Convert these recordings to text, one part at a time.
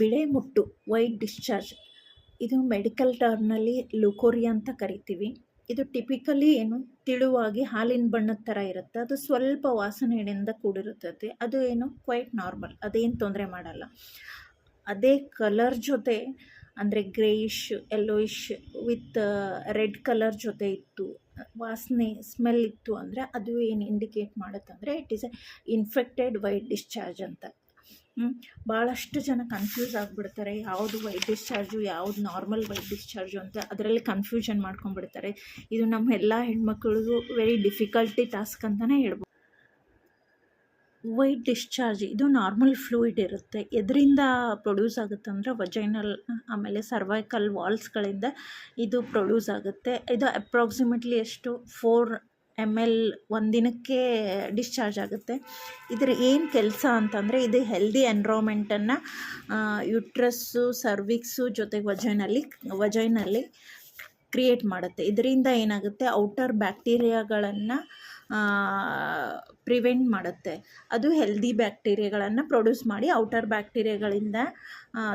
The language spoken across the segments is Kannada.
ಬಿಳೆ ಮುಟ್ಟು, ವೈಟ್ ಡಿಸ್ಚಾರ್ಜ್. ಇದು ಮೆಡಿಕಲ್ ಟರ್ಮ್ನಲ್ಲಿ ಲುಕೋರಿಯಾ ಅಂತ ಕರಿತೀವಿ. ಇದು ಟಿಪಿಕಲಿ ಏನು ತಿಳುವಾಗಿ ಹಾಲಿನ ಬಣ್ಣದ ಥರ ಇರುತ್ತೆ. ಅದು ಸ್ವಲ್ಪ ವಾಸನೆಯಿಂದ ಕೂಡಿರುತ್ತದೆ. ಅದು ಏನು ಕ್ವೈಟ್ ನಾರ್ಮಲ್, ಅದೇನು ತೊಂದರೆ ಮಾಡಲ್ಲ. ಅದೇ ಕಲರ್ ಜೊತೆ, ಅಂದರೆ greyish, yellowish with red colour ಜೊತೆ ಇತ್ತು, ವಾಸನೆ, ಸ್ಮೆಲ್ ಇತ್ತು ಅಂದರೆ ಅದು ಏನು indicate ಮಾಡುತ್ತಂದರೆ, it is a infected white discharge ಅಂತ. ಭಾಳಷ್ಟು ಜನ ಕನ್ಫ್ಯೂಸ್ ಆಗಿಬಿಡ್ತಾರೆ. ಯಾವುದು ವೈಟ್ ಡಿಸ್ಚಾರ್ಜು ಯಾವುದು ನಾರ್ಮಲ್ ವೈಟ್ ಡಿಸ್ಚಾರ್ಜು ಅಂತ ಅದರಲ್ಲಿ ಕನ್ಫ್ಯೂಷನ್ ಮಾಡ್ಕೊಂಡ್ಬಿಡ್ತಾರೆ. ಇದು ನಮ್ಮ ಎಲ್ಲ ಹೆಣ್ಮಕ್ಳಿಗೂ ವೆರಿ ಡಿಫಿಕಲ್ಟಿ ಟಾಸ್ಕ್ ಅಂತಲೇ ಹೇಳ್ಬೋದು. ವೈಟ್ ಡಿಸ್ಚಾರ್ಜ್ ಇದು ನಾರ್ಮಲ್ ಫ್ಲೂಯಿಡ್ ಇರುತ್ತೆ. ಎದರಿಂದ ಪ್ರೊಡ್ಯೂಸ್ ಆಗುತ್ತೆ ಅಂದರೆ ವಜೈನಲ್ ಆಮೇಲೆ ಸರ್ವೈಕಲ್ ವಾಲ್ಸ್ಗಳಿಂದ ಇದು ಪ್ರೊಡ್ಯೂಸ್ ಆಗುತ್ತೆ. ಇದು ಅಪ್ರಾಕ್ಸಿಮೇಟ್ಲಿ ಎಷ್ಟು? ಫೋರ್ ಎಂ ಎಲ್ ಒಂದಿನಕ್ಕೆ ಡಿಸ್ಚಾರ್ಜ್ ಆಗುತ್ತೆ. ಇದರ ಏನು ಕೆಲಸ ಅಂತಂದರೆ ಇದು ಹೆಲ್ದಿ ಎನ್ರೋಮೆಂಟನ್ನು ಯುಟ್ರಸ್ಸು ಸರ್ವಿಕ್ಸು ಜೊತೆಗೆ ವಜೈನಲ್ಲಿ ವಜೈನಲ್ಲಿ ಕ್ರಿಯೇಟ್ ಮಾಡುತ್ತೆ. ಇದರಿಂದ ಏನಾಗುತ್ತೆ? ಔಟರ್ ಬ್ಯಾಕ್ಟೀರಿಯಾಗಳನ್ನು ಪ್ರಿವೆಂಟ್ ಮಾಡುತ್ತೆ. ಅದು ಹೆಲ್ದಿ ಬ್ಯಾಕ್ಟೀರಿಯಾಗಳನ್ನು ಪ್ರೊಡ್ಯೂಸ್ ಮಾಡಿ ಔಟರ್ ಬ್ಯಾಕ್ಟೀರಿಯಾಗಳಿಂದ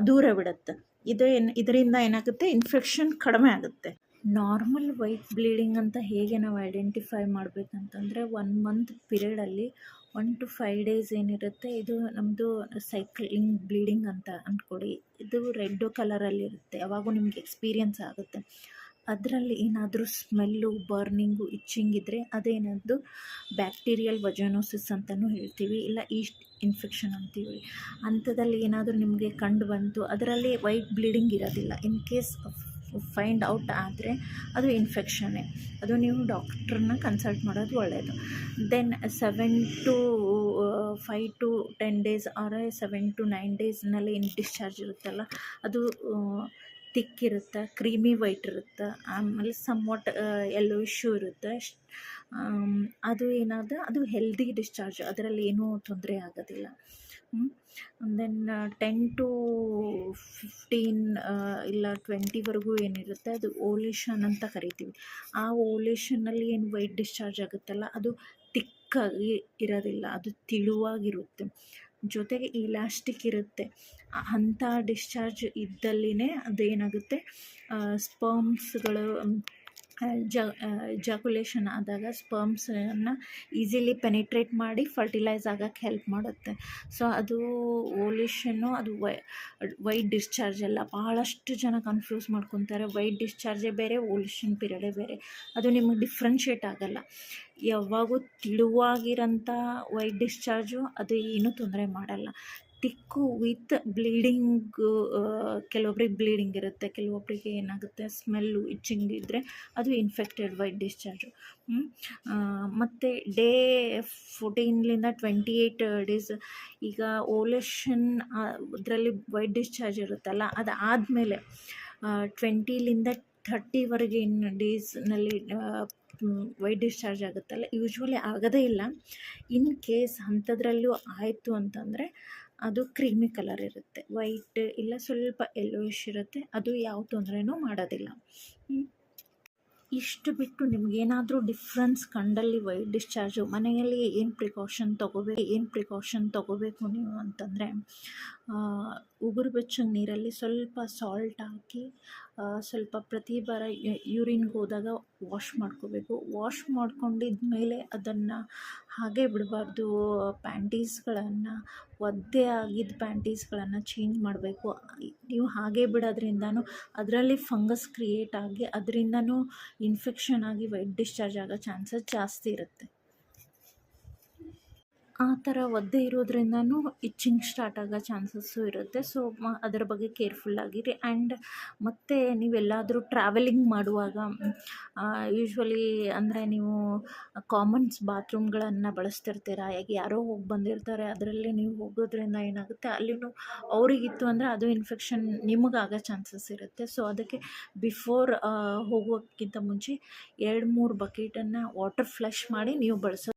ದೂರ ಬಿಡುತ್ತೆ. ಇದು ಏನು, ಇದರಿಂದ ಏನಾಗುತ್ತೆ? ಇನ್ಫೆಕ್ಷನ್ ಕಡಿಮೆ ಆಗುತ್ತೆ. ನಾರ್ಮಲ್ ವೈಟ್ ಬ್ಲೀಡಿಂಗ್ ಅಂತ ಹೇಗೆ ನಾವು ಐಡೆಂಟಿಫೈ ಮಾಡಬೇಕಂತಂದರೆ ಒನ್ ಮಂತ್ ಪಿರಿಯಡಲ್ಲಿ ಒನ್ ಟು ಫೈವ್ ಡೇಸ್ ಏನಿರುತ್ತೆ, ಇದು ನಮ್ಮದು ಸೈಕ್ಲಿಂಗ್ ಬ್ಲೀಡಿಂಗ್ ಅಂತ ಅಂದ್ಕೊಳ್ಳಿ. ಇದು ರೆಡ್ ಕಲರಲ್ಲಿರುತ್ತೆ ಯಾವಾಗೂ ನಿಮ್ಗೆ ಎಕ್ಸ್ಪೀರಿಯನ್ಸ್ ಆಗುತ್ತೆ. ಅದರಲ್ಲಿ ಏನಾದರೂ ಸ್ಮೆಲ್ಲು, ಬರ್ನಿಂಗು, ಇಚ್ಚಿಂಗ್ ಇದ್ದರೆ ಅದೇನದು ಬ್ಯಾಕ್ಟೀರಿಯಲ್ ವಜನೋಸಿಸ್ ಅಂತಲೂ ಹೇಳ್ತೀವಿ, ಇಲ್ಲ ಈಸ್ಟ್ ಇನ್ಫೆಕ್ಷನ್ ಅಂತೀವಿ. ಅಂಥದ್ದಲ್ಲಿ ಏನಾದರೂ ನಿಮಗೆ ಕಂಡು ಬಂತು, ಅದರಲ್ಲಿ ವೈಟ್ ಬ್ಲೀಡಿಂಗ್ ಇರೋದಿಲ್ಲ. ಇನ್ ಕೇಸ್ ಫೈಂಡ್ ಔಟ್ ಆದರೆ ಅದು ಇನ್ಫೆಕ್ಷನ್ನೇ ಅದು ನೀವು ಡಾಕ್ಟ್ರನ್ನ ಕನ್ಸಲ್ಟ್ ಮಾಡೋದು ಒಳ್ಳೆಯದು then seven to five to ten days or seven to nine ಡೇಸ್ನಲ್ಲಿ ಏನು ಡಿಸ್ಚಾರ್ಜ್ ಇರುತ್ತಲ್ಲ, ಅದು ತಿಕ್ ಇರುತ್ತೆ ಕ್ರೀಮಿ ವೈಟ್ ಇರುತ್ತೆ, ಆಮೇಲೆ ಸಮ್ವಾಟ್ ಎಲ್ಲೋ ಇಶ್ಯೂ ಇರುತ್ತೆ. ಅದು ಏನಾದ, ಅದು ಹೆಲ್ದಿ ಡಿಸ್ಚಾರ್ಜ್ ಅದರಲ್ಲಿ ಏನೂ ತೊಂದರೆ ಆಗೋದಿಲ್ಲ. ದೆನ್ ಟೆನ್ ಟು ಫಿಫ್ಟೀನ್ ಇಲ್ಲ ಟ್ವೆಂಟಿವರೆಗೂ ಏನಿರುತ್ತೆ, ಅದು ಓಲೇಷನ್ ಅಂತ ಕರಿತೀವಿ. ಆ ಓಲೇಷನ್ನಲ್ಲಿ ಏನು ವೈಟ್ ಡಿಸ್ಚಾರ್ಜ್ ಆಗುತ್ತಲ್ಲ, ಅದು ತಿಕ್ಕಾಗಿ ಇರೋದಿಲ್ಲ, ಅದು ತಿಳುವಾಗಿರುತ್ತೆ. ಜೊತೆಗೆ ಇಲಾಸ್ಟಿಕ್ ಇರುತ್ತೆ. ಅಂಥ ಡಿಸ್ಚಾರ್ಜ್ ಇದ್ದಲ್ಲಿನೇ ಅದೇನಾಗುತ್ತೆ? ಸ್ಪರ್ಮ್ಸ್ಗಳು ಜ ಜಾಕ್ಯುಲೇಷನ್ ಆದಾಗ ಸ್ಪರ್ಮ್ಸನ್ನು ಈಸಿಲಿ ಪೆನಿಟ್ರೇಟ್ ಮಾಡಿ ಫರ್ಟಿಲೈಸ್ ಆಗೋಕ್ಕೆ ಹೆಲ್ಪ್ ಮಾಡುತ್ತೆ. ಸೊ ಅದು ಓಲ್ಯೂಷನ್ನು ಅದು ವೈ ವೈಟ್ ಡಿಸ್ಚಾರ್ಜ್ ಎಲ್ಲ ಭಾಳಷ್ಟು ಜನ ಕನ್ಫ್ಯೂಸ್ ಮಾಡ್ಕೊತಾರೆ. ವೈಟ್ ಡಿಸ್ಚಾರ್ಜೇ ಬೇರೆ ಓಲ್ಯೂಷನ್ ಪೀರಿಯಡೇ ಬೇರೆ. ಅದು ನಿಮಗೆ ಡಿಫ್ರೆನ್ಷಿಯೇಟ್ ಆಗೋಲ್ಲ. ಯಾವಾಗೂ ತಿಳುವಾಗಿರೋಂಥ ವೈಟ್ ಡಿಸ್ಚಾರ್ಜು ಅದು ಏನೂ ತೊಂದರೆ ಮಾಡಲ್ಲ. ತಿಕ್ಕು ವಿತ್ ಬ್ಲೀಡಿಂಗ್ ಕೆಲವೊಬ್ರಿಗೆ ಬ್ಲೀಡಿಂಗ್ ಇರುತ್ತೆ ಕೆಲವೊಬ್ಬರಿಗೆ ಏನಾಗುತ್ತೆ, ಸ್ಮೆಲ್ಲು, ಇಚ್ಚಿಂಗ್ ಇದ್ದರೆ ಅದು ಇನ್ಫೆಕ್ಟೆಡ್ ವೈಟ್ ಡಿಸ್ಚಾರ್ಜು ಮತ್ತು ಡೇ ಫೋರ್ಟೀನ್ಲಿಂದ ಟ್ವೆಂಟಿ ಏಯ್ಟ್ ಡೇಸ್ ಈಗ ಓಲೇಷನ್ ಅದರಲ್ಲಿ ವೈಟ್ ಡಿಸ್ಚಾರ್ಜ್ ಇರುತ್ತಲ್ಲ ಅದು ಆದಮೇಲೆ ಟ್ವೆಂಟಿಲಿಂದ ಥರ್ಟಿವರೆಗೆ ಇನ್ನು ಡೇಸ್ನಲ್ಲಿ ವೈಟ್ ಡಿಸ್ಚಾರ್ಜ್ ಆಗುತ್ತಲ್ಲ ಯೂಶ್ವಲಿ ಆಗೋದೇ ಇಲ್ಲ. ಇನ್ ಕೇಸ್ ಅಂಥದ್ರಲ್ಲೂ ಆಯಿತು ಅಂತಂದರೆ ಅದು ಕ್ರೀಮಿ ಕಲರ್ ಇರುತ್ತೆ. ವೈಟ್ ಇಲ್ಲ ಸ್ವಲ್ಪ ಯೆಲ್ಲೋಯಿಶ್ ಇರುತ್ತೆ. ಅದು ಯಾವ ತೊಂದರೆನೂ ಮಾಡೋದಿಲ್ಲ. ಇಷ್ಟು ಬಿಟ್ಟು ನಿಮಗೇನಾದರೂ ಡಿಫ್ರೆನ್ಸ್ ಕಂಡಲ್ಲಿ ವೈಟ್ ಡಿಸ್ಚಾರ್ಜು ಮನೆಯಲ್ಲಿ ಏನು ಪ್ರಿಕಾಷನ್ ತೊಗೋಬೇಕು, ಏನು ಪ್ರಿಕಾಷನ್ ತೊಗೋಬೇಕು ನೀವು ಅಂತಂದರೆ ಉಗುರು ಬೆಚ್ಚಗೆ ನೀರಲ್ಲಿ ಸ್ವಲ್ಪ ಸಾಲ್ಟ್ ಹಾಕಿ ಸ್ವಲ್ಪ ಪ್ರತಿ ಬಾರ ಯೂರಿನ್ಗೆ ಹೋದಾಗ ವಾಶ್ ಮಾಡ್ಕೋಬೇಕು. ವಾಶ್ ಮಾಡ್ಕೊಂಡಿದ್ದ ಮೇಲೆ ಅದನ್ನು ಹಾಗೆ ಬಿಡಬಾರ್ದು. ಪ್ಯಾಂಟೀಸ್ಗಳನ್ನು, ಒದ್ದೆ ಆಗಿದ್ದ ಪ್ಯಾಂಟೀಸ್ಗಳನ್ನು ಚೇಂಜ್ ಮಾಡಬೇಕು. ನೀವು ಹಾಗೆ ಬಿಡೋದ್ರಿಂದನೂ ಅದರಲ್ಲಿ ಫಂಗಸ್ ಕ್ರಿಯೇಟ್ ಆಗಿ ಅದರಿಂದನೂ ಇನ್ಫೆಕ್ಷನ್ ಆಗಿ ವೈಟ್ ಡಿಸ್ಚಾರ್ಜ್ ಆಗೋ ಚಾನ್ಸಸ್ ಜಾಸ್ತಿ ಇರುತ್ತೆ. ಆ ಥರ ಒದ್ದೆ ಇರೋದ್ರಿಂದನೂ ಇಚ್ಚಿಂಗ್ ಸ್ಟಾರ್ಟ್ ಆಗೋ ಚಾನ್ಸಸ್ಸು ಇರುತ್ತೆ. ಸೊ ಅದರ ಬಗ್ಗೆ ಕೇರ್ಫುಲ್ಲಾಗಿರಿ ಆ್ಯಂಡ್ ಮತ್ತು ನೀವೆಲ್ಲಾದರೂ ಟ್ರಾವೆಲಿಂಗ್ ಮಾಡುವಾಗ ಯೂಶ್ವಲಿ ಅಂದರೆ ನೀವು ಕಾಮನ್ಸ್ ಬಾತ್ರೂಮ್ಗಳನ್ನು ಬಳಸ್ತಿರ್ತೀರ? ಯಾಕೆ ಯಾರೋ ಹೋಗಿ ಬಂದಿರ್ತಾರೆ, ಅದರಲ್ಲಿ ನೀವು ಹೋಗೋದ್ರಿಂದ ಏನಾಗುತ್ತೆ? ಅಲ್ಲಿನೂ ಅವರಿಗಿತ್ತು ಅಂದರೆ ಅದು ಇನ್ಫೆಕ್ಷನ್ ನಿಮಗಾಗೋ ಚಾನ್ಸಸ್ ಇರುತ್ತೆ. ಸೊ ಅದಕ್ಕೆ ಬಿಫೋರ್ ಹೋಗೋಕ್ಕಿಂತ ಮುಂಚೆ ಎರಡು ಮೂರು ಬಕೆಟನ್ನು ವಾಟರ್ ಫ್ಲಶ್ ಮಾಡಿ ನೀವು ಬಳಸೋ